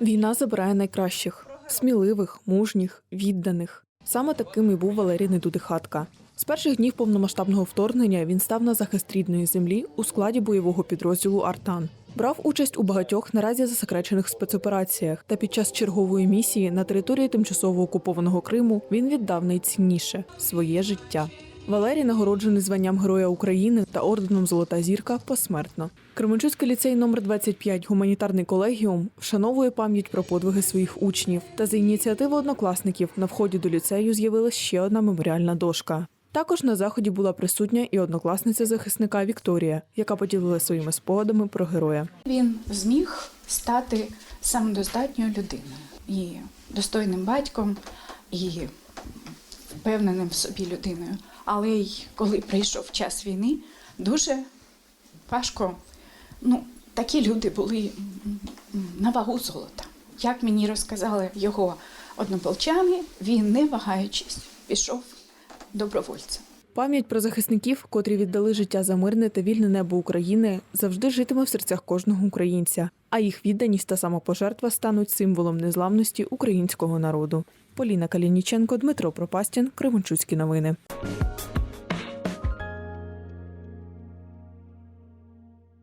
Війна забирає найкращих, сміливих, мужніх, відданих. Саме таким і був Валерій Недудихатка. З перших днів повномасштабного вторгнення він став на захист рідної землі у складі бойового підрозділу Артан. Брав участь у багатьох наразі засекречених спецопераціях. Та під час чергової місії на території тимчасово окупованого Криму він віддав найцінніше своє життя. Валерій нагороджений званням Героя України та орденом Золота зірка посмертно. Кременчуцький ліцей номер 25 гуманітарний колегіум вшановує пам'ять про подвиги своїх учнів. Та за ініціативи однокласників на вході до ліцею з'явилась ще одна меморіальна дошка. Також на заході була присутня і однокласниця захисника Вікторія, яка поділилася своїми спогадами про героя. Він зміг стати самодостатньою людиною і достойним батьком, і впевненим в собі людиною. Але й коли прийшов час війни, дуже важко. Ну, такі люди були на вагу золота. Як мені розказали його однополчани, він, не вагаючись, пішов добровольцем. Пам'ять про захисників, котрі віддали життя за мирне та вільне небо України, завжди житиме в серцях кожного українця. А їх відданість та самопожертва стануть символом незламності українського народу. Поліна Калініченко, Дмитро Пропастін, Кременчуцькі новини.